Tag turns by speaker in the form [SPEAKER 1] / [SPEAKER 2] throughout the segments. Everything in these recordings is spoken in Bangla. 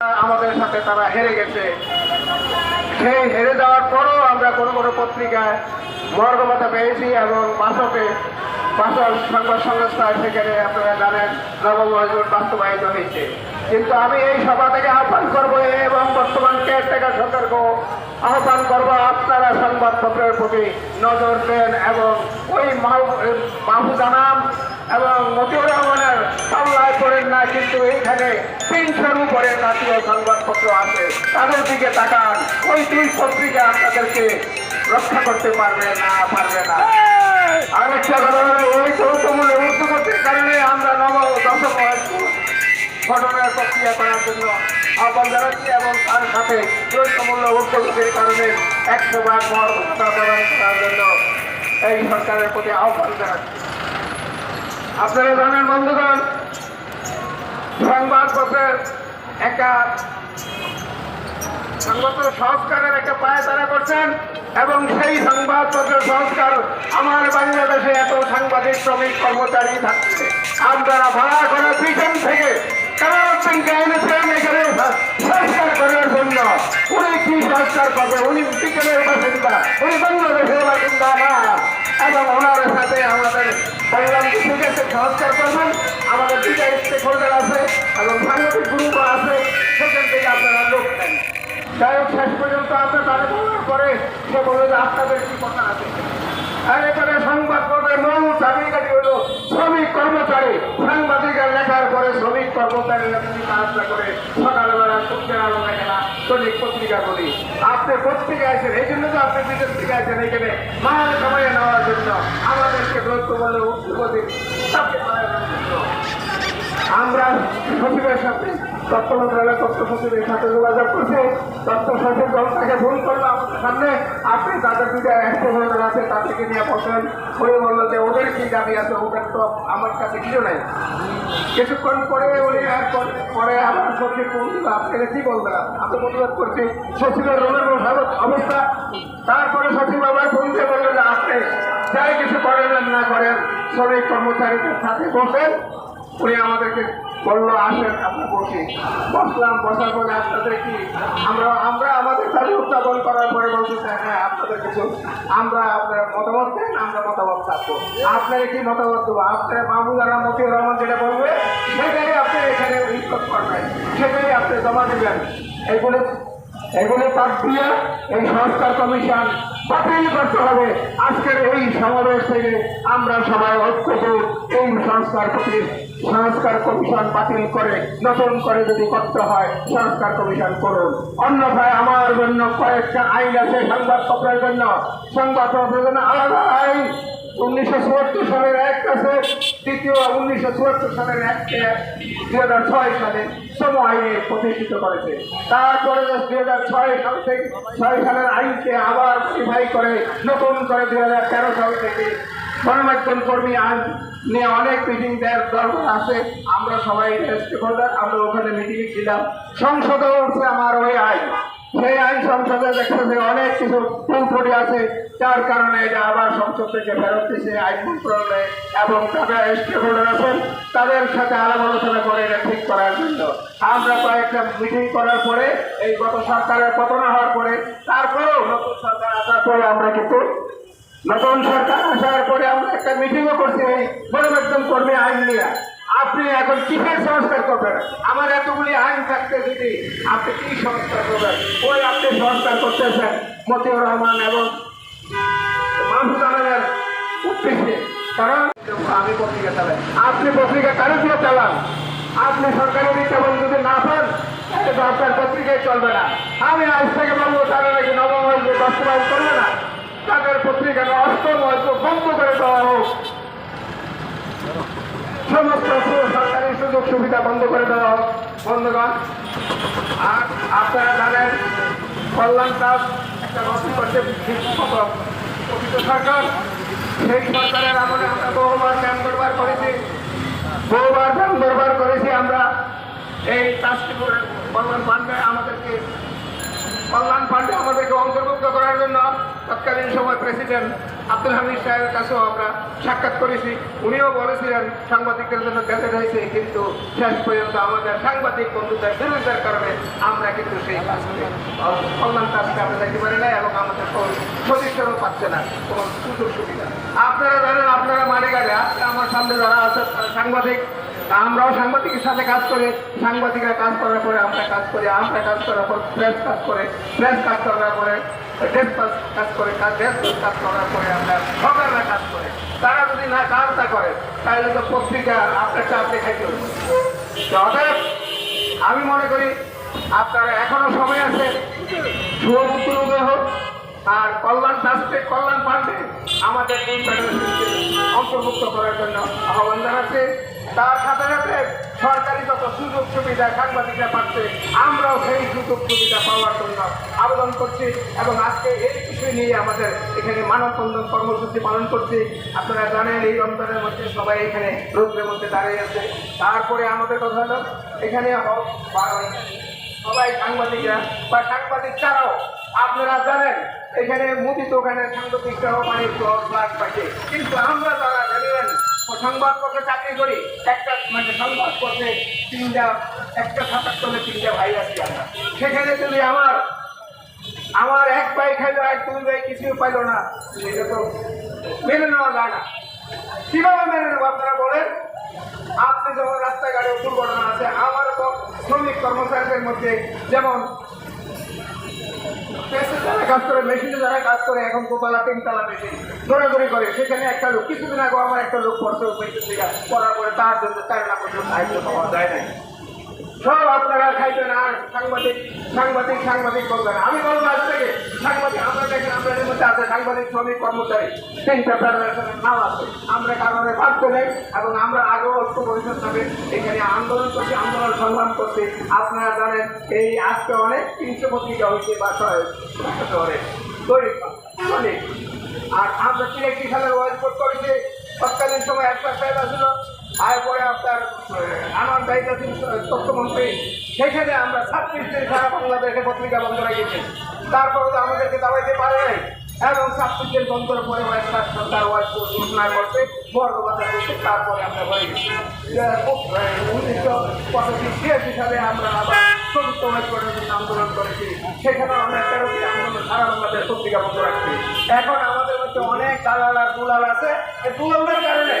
[SPEAKER 1] আমাদের সাথে তারা হেরে গেছে। সেই হেরে যাওয়ার পরও আমরা কোনো কোনো পত্রিকায় মর্গবতা পেয়েছি এবং বাসকে বাসল সংবাদ সংস্থা সেখানে আপনারা জানেন, নবম বাস্তবায়িত হয়েছে। কিন্তু আমি এই সভা থেকে আহ্বান করব এবং বর্তমান কেয়ারটেকার সরকারকে আহ্বান করব আপনারা সংবাদপত্রের প্রতি নজর দেন এবং ওই মাহবুদ আনাম এবং মতিউর রহমানের পাল্লায় পড়েন না কিন্তু এইখানে তিনশোর উপরে জাতীয় সংবাদপত্র আছে। তাদের দিকে তাকান। ওই দুই পত্রিকা আপনাদেরকে রক্ষা করতে পারবে না পারবে না। আরেকটা কথা হলো ওই যৌথমূল্য উদ্যোগতির কারণে আমরা নব দশম ঘটনার প্রক্রিয়া করার জন্য আহ্বান জানাচ্ছি এবং তার সাথে দ্বৈতমূল্য উদ্যোগতির কারণে একশো ভাগ মহার্ঘটা প্রদান করার জন্য এই সরকারের প্রতি আহ্বান জানাচ্ছি। আপনারা জানেন, বন্ধুগণ, সংবাদপত্রের একটা সংবাদপত্র সংস্কারের একটা পায়ে তারা করছেন এবং সেই সংবাদপত্রের সংস্কার আমার বাংলাদেশে এত সাংবাদিক, শ্রমিক, কর্মচারী থাকছে। আপনারা ভাড়া করে পিছন থেকে কারারক্ষণকে এনেছেন এখানে সংস্কার করার জন্য উনি কি সংস্কার করবে? উনি পিছনের বাসিন্দা উনি বাংলাদেশের বাসিন্দা না। এবং ওনার সাথে আমাদের বললাম ঠিক আছে, সংস্কার করবেন। আমাদের দুটা স্টেক হোল্ডার আছে এবং সাংবাদিক গ্রুপ আছে। সেখান থেকে আপনারা লোক নেন। যাই হোক, শেষ পর্যন্ত আপনার তাদের বলার পরে সে বলে যে, আপনাদের কি কথা আছে? আর এখানে সংবাদপত্রের মূল হলো শ্রমিক কর্মচারী সাংবাদিকের লেখার পরে শ্রমিক কর্মচারীরা তুমি কাজটা করে সকালবেলা সূর্যের আলো দেখে না দৈনিক পত্রিকা বলি আপনি পত্রিকা আছেন, এই জন্য তো আপনি বিদেশ থেকে আছেন এখানে। মাল কামাইয়ে নেওয়ার জন্য আমাদেরকে দ্রব্য বলে উদ্যোগী আমরা সচিবের সাথে তথ্য মন্ত্রণালয়ের তথ্য সচিবের সাথে যোগাযোগ করছে। তথ্য সচিব দল তাকে ফোন করল আমাদের সামনে। দুটো একশো ধরনের আছে তাদেরকে নিয়ে বসেন উনি বলল যে, ওদের কি দাবি আছে? ওদের তো আমার কাছে কিছু নাই। কিছুক্ষণ পরে উনি আর পরে- আমার ফোন দিল আপনাকে কি বলবেন আমি প্রতিবাদ করছি, সচিবের রোগের অবস্থা। তারপরে সচিব আবার ফোন দিয়ে বললেন যে আপনি যাই কিছু করেন না করেন, শ্রমিক কর্মচারীদের সাথে বসেন। উনি আমাদেরকে বলল, আসেন, আপনি বসে। বসলাম, বসার পরে আপনাদের কি, আমরা আমরা আমাদের দাবি উত্থাপন করার পরে বলতে চাই হ্যাঁ আপনাদের কিছু, আমরা আপনার মতামত দেন, আমরা মতামত থাকব আপনার কি মতামত দেবো? আপনার মাহবুদারা মতিউর রহমান যেটা বলবে, সেটাই আপনি এখানে রিপোর্ট করবেন, সেটাই আপনি জমা দেবেন। এগুলো এগুলো বাদ দিয়ে এই সংস্কার কমিশন বাতিল করতে হবে। আজকের এই সমাবেশ থেকে আমরা সবাই ঐক্যবোধ এই সংস্কার প্রতি সংস্কার কমিশন বাতিল করে, নতুন করে যদি করতে হয়, সংস্কার কমিশন করুন। অন্যথায় আমার জন্য কয়েকটা আইন আছে সংবাদপত্রের জন্য। সংবাদপত্রের জন্য আলাদা আইন। উনিশশো চুয়াত্তর সালের এক আছে, দ্বিতীয় উনিশশো চুয়াত্তর সালের এককে দুই হাজার ছয় সালে। শ্রম আইনে প্রতিষ্ঠিত করেছে। তারপরে দুই হাজার ছয় সাল থেকে, ছয় সালের আইনকে আবার মডিফাই করে, নতুন করে দুই হাজার তেরো সাল থেকে গণমাধ্যম কর্মী আইন নিয়ে অনেক মিটিং দেওয়ার দরকার আছে। আমরা সবাই স্টেক হোল্ডার আমরা ওখানে মিটিং ছিলাম। সংসদে উঠছে আমার ওই আইন। সেই আইন সংসদে দেখতেছে অনেক কিছু ত্রুটি আছে, যার কারণে এটা আবার সংসদ থেকে ফেরত দিচ্ছে আইন মন্ত্রণালয়ে এবং তাদের স্টেক আছেন, তাদের সাথে আলাপ আলোচনা করে এটা ঠিক করার জন্য। আমরা কয়েকটা মিটিং করার পরে, এই গত সরকারের পতন হওয়ার পরে, তারপরেও নতুন সরকার আসার পরে আমরা কিন্তু নতুন সরকার আসার পরে আমরা একটা মিটিংও করছি এই গণমাধ্যম কর্মী আইন নিয়ে। আপনি এখন কিসের সংস্কার করবেন? আমার এতগুলি আইন থাকতে যদি আপনি কি সংস্কার করবেন? ওই আপনি সংস্কার করতেছেন মতিউর রহমান এবং মাহমুদ আলমের উদ্দেশ্যে। কারণ আমি পত্রিকা চালাই। আপনি পত্রিকা কারও দিয়ে চালান? আপনি সরকারি বিজ্ঞাপন যদি না পান, তাহলে আপনার পত্রিকায় চলবে না। আমি আজ থেকে বলব, তারা নাকি নবম হইবে বাস্তবায়ন করবে না? তাদের পত্রিকা অষ্টম হয়তো বন্ধ করে দেওয়া হোক। সরকারি সুযোগ সুবিধা বন্ধ করে দেওয়া হোক আর আপনারা জানেন, কল্যাণ একটা নতুন করছে প্রকৃত সরকার। সেই সরকারের আমলে আমরা বহুবার জ্ঞান দরবার করেছি। বহুবার জ্ঞান দরবার করেছি আমরা। এই কাজটি করে পান্ডে আমাদেরকে কল্যাণ ফান্ডে আমাদেরকে অন্তর্ভুক্ত করার জন্য তৎকালীন সময় প্রেসিডেন্ট আব্দুল হামিদ সাহেবের কাছেও আমরা সাক্ষাৎ করেছি। উনিও বলেছিলেন, সাংবাদিকদের জন্য গ্যাজেট হয়েছে, কিন্তু শেষ পর্যন্ত আমাদের সাংবাদিক বন্ধুদের বিরোধিতার কারণে আমরা কিন্তু সেই কাজ করি। কল্যাণ কাজকে আমরা দেখতে পারি না এবং আমাদের সদস্যরাও পাচ্ছে না, কোনো সুযোগ সুবিধা আপনারা জানেন, আপনারা মানে গেলে আমার সামনে যারা আছে সাংবাদিক। আমরাও সাংবাদিকের সাথে কাজ করি। সাংবাদিকরা কাজ করার পরে আমরা কাজ করি, আমরা কাজ করার পর প্রেস কাজ করে। প্রেস কাজ করার পরে ডেস্ক কাজ করে, কাজ ডেস্ক কাজ করার পরে আমরা সকালবেলা কাজ করে। তারা যদি না কাজটা করে, তাহলে তো পত্রিকা আপনার চাপ তো অতএব, আমি মনে করি, আপনারা এখনও সময় আছে। শুভমুক্ত উদয় হোক আর কল্যাণ ট্রাস্টে কল্যাণ ফান্ডে আমাদের এই অন্তর্ভুক্ত করার জন্য আহ্বান জানাচ্ছে। তার সাথে সাথে সরকারি যত সুযোগ সুবিধা সাংবাদিকরা পাচ্ছে, আমরাও সেই সুযোগ সুবিধা পাওয়ার জন্য আবেদন করছি এবং আজকে এই বিষয় নিয়ে আমাদের এখানে মানববন্ধন কর্মসূচি পালন করছি। আপনারা জানেন, এই রমজানের মধ্যে সবাই এখানে রোদ্রের মধ্যে দাঁড়িয়ে আছে। তারপরে আমাদের কথা হলো, এখানে সবাই সাংবাদিকরা বা সাংবাদিক ছাড়াও, আপনারা জানেন এখানে মুদি দোকানে সাংবাদিকরাও মানে দশ লাখ পাচ্ছে কিন্তু আমরা যারা জানেন সংবাদপত্রে চাকরি করি, একটা মানে সংবাদপত্রে তিনটা, একটা তলে তিনটা ভাই আছি আমরা। সেখানে যদি আমার আমার এক ভাই খাইলো, এক দুই ভাই কিছু পাইলো না এটা তো মেনে নেওয়া যায় না। কীভাবে মেনে নেব আপনারা বলেন? আপনি যখন রাস্তাঘাটে দুর্ঘটনা আছে, আমার শ্রমিক কর্মচারীদের মধ্যে যেমন কাজ করে, মেশিনে যারা কাজ করে, এখন কোপালা তিনতলা মেশিন দৌড়াদৌড়ি করে। সেখানে একটা লোক, কিছুদিন আগে আমার একটা লোক পড়ছে মেশিন থেকে পড়ার পরে তার জন্য তার না পর্যন্ত সাহায্য পাওয়া যায় না সব আপনারা খাইবেন আর সাংবাদিক সাংবাদিক সাংবাদিক বলবেন আমি বলব আজ থেকে আমরা দেখেন আমাদের মধ্যে আছে সাংবাদিক, শ্রমিক, কর্মচারী। তিনটা ফেডারেশনের আছে। আমরা কারণে বাধ্য নেই এবং আমরা আগেও ঐক্য পরিষদ এখানে আন্দোলন করছি, আন্দোলন সংগ্রাম করছি। আপনারা জানেন, এই আজকে অনেক তিনশো পত্রিকা হয়েছে বা শহরে তৈরি অনেক। আর আমরা তিরাশি সালের ওয়াইজ করেছি, তৎকালীন সময় সাহেব ছিল। আর পরে আপনার আমার দায়িত্ব তথ্যমন্ত্রী। সেখানে আমরা ছাত্রী সারা বাংলাদেশে পত্রিকা বন্ধ রেখেছি। তারপরে তো আমাদেরকে দাবাইতে পারে নাই। এবং ছাত্রীদের বন্ধের পরে একটা সরকার ওয়াজ ঘোষণা করতে বর্গবাদা করতে তারপরে আমরা হয়ে গেছি। সালে আমরা আবার চতুর্থ জন্য আন্দোলন করেছি। সেখানে আমরা তেরোটি আন্দোলন সারা বাংলাদেশ পত্রিকা বন্ধ রাখছি। এখন আমাদের মধ্যে অনেক দালাল আর দুলাল আছে। দুলালের কারণে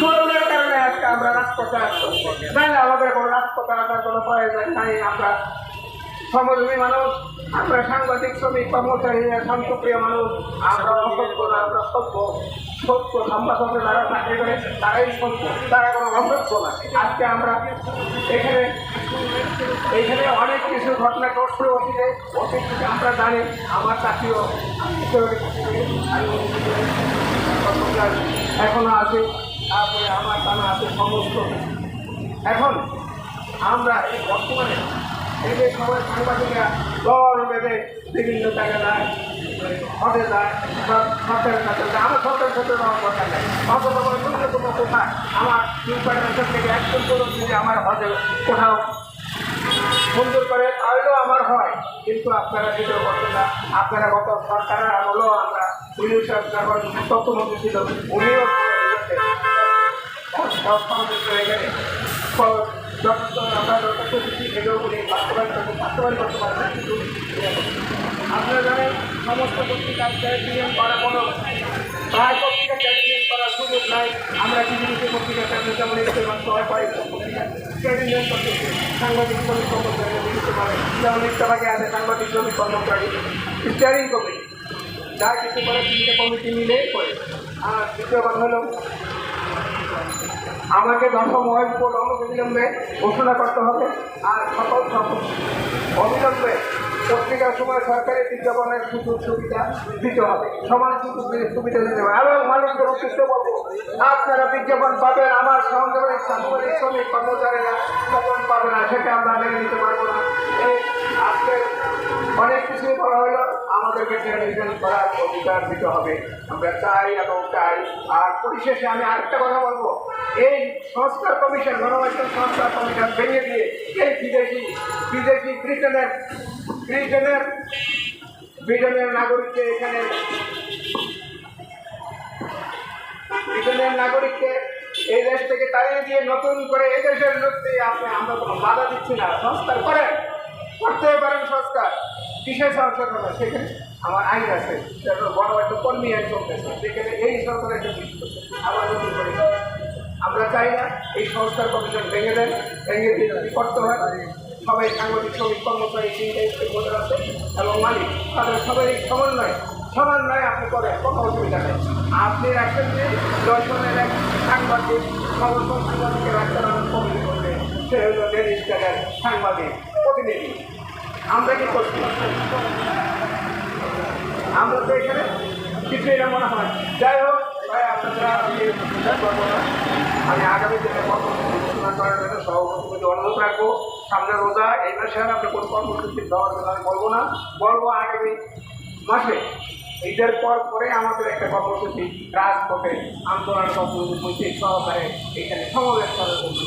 [SPEAKER 1] দুলালের কারণে আজকে আমরা রাজপথে আসছি নাহলে আমাদের কোনো রাজপথে আসার কোনো প্রয়োজন নাই। আমরা সমজনী মানুষ, আমরা সাংবাদিক, শ্রমিক, কর্মচারী শান্তপ্রিয় মানুষ, আমরা অসভ্য না আমরা সভ্য সত্য সংবাদপত্রে যারা চাকরি করে, তারাই সত্য তারা কোনো অসভ্য না। আজকে আমরা এখানে এখানে অনেক কিছু ঘটনা ঘটছে অতীতে অতীত আমরা জানি, আমার চাকরিও এখনও আছে, তারপরে আমার জানা আছে সমস্ত। এখন আমরা এই বর্তমানে যে সবাই সাংবাদিকরা দল বেঁধে বিভিন্ন জায়গায় হতে যায় সরকারের যায়। আমার সরকারের সাথে কথা নেই। অন্তত করে ন্যূনতম কোথায় আমার নিউ থেকে একজন করুন যদি আমার হতে কোথাও সুন্দর করে, তাহলেও আমার হয়। কিন্তু আপনারা সেটা করছেন না। আপনারা গত সরকারের আমলেও আমরা উনিও যখন তথ্যমন্ত্রী ছিল, উনিও হয়ে গেলে আমরা যত খুশি এগুলো বলি বাস্তবায়ন করতে বাস্তবায়ন করতে পারবেন কিন্তু আপনারা জানেন সমস্ত পত্রিকা ক্যারিডিএম করা কোনো প্রায় পত্রিকা ক্যারিডিএম করার সুযোগ নাই আমরা কিছু কিছু পত্রিকা ক্যারিডিএম যেমন এরকম সবাই পাই পত্রিকা ক্যারিডিএম করতেছে সাংবাদিক শ্রমিক কর্মচারী দিতে পারে যেমন কর্মচারী স্টিয়ারিং কমিটি যা করে আর দ্বিতীয় কথা হলো আমাকে দশম ওয়ার্ড বোর্ড অনবিলম্বে ঘোষণা করতে হবে। আর সকল সকল অবিলম্বে পত্রিকার সময় সরকারি বিজ্ঞাপনের সুযোগ সুবিধা দিতে হবে। সমান সুযোগ সুবিধা দিতে হবে। এবং মানুষকে উদ্দেশ্য বলব, আপনারা বিজ্ঞাপন পাবেন, আমার সহযোগী সাংবাদিক, শ্রমিক, কর্মচারীরা বিজ্ঞাপন পাবে না, সেটা আমরা মেনে নিতে পারব না। এই আজকে অনেক কিছুই করা হলো। আমাদেরকে টেলিভিশন করার অধিকার দিতে হবে। আমরা চাই এবং চাই। আর পরিশেষে আমি আরেকটা কথা বলব। এই সংস্কার কমিশন, গণমাধ্যম সংস্কার কমিশন ভেঙে দিয়ে এই বিদেশি বিদেশি ব্রিটেনের ব্রিটেনের ব্রিটেনের নাগরিককে এখানে, ব্রিটেনের নাগরিককে এই দেশ থেকে তাড়িয়ে দিয়ে নতুন করে এই দেশের লোককে আপনি, আমরা কোনো বাধা দিচ্ছি না। সংস্কার করেন। করতে পারেন। কিসের সংস্কার করবেন সেখানে আমার আইন আছে। বড় একটা কর্মী আইন চলতেছে। সেখানে এই সরকারের একটা আবার নতুন আমরা চাই না এই সংস্কার কমিশন ভেঙে দেন ভেঙে দিয়ে করতে হয়, সবাই সাংবাদিক শ্রমিক কর্মচারী স্টেকহোল্ডার আছে এবং মালিক, তাদের সবাই সমন্বয়। সমন্বয় আপনি করেন, কোনো অসুবিধা নেই। আপনি রাখছেন যে দর্শনের এক সাংবাদিক সমর্থন সাংবাদিকের আমার কমিটি করবে। সে হলো ডেলি স্টারের সাংবাদিক, প্রতিনিধি। আমরা কি করছি? আমরা তো এখানে কিছুই না মনে হয়। যাই হোক, ভাই, আপনারা আমি আমি আগামী দিনে কর্মসূচি করার জন্য সভাপতি অনুরোধ রাখব। সামনে রোজা, এই মাসে আর আমরা কোনো কর্মসূচি দেওয়ার জন্য আমি বলব না। বলব আগামী মাসে, ঈদের পর পরে আমাদের একটা কর্মসূচি, রাজপথে আন্দোলন কর্মসূচি সহকারে এখানে সমাবেশ করার জন্য।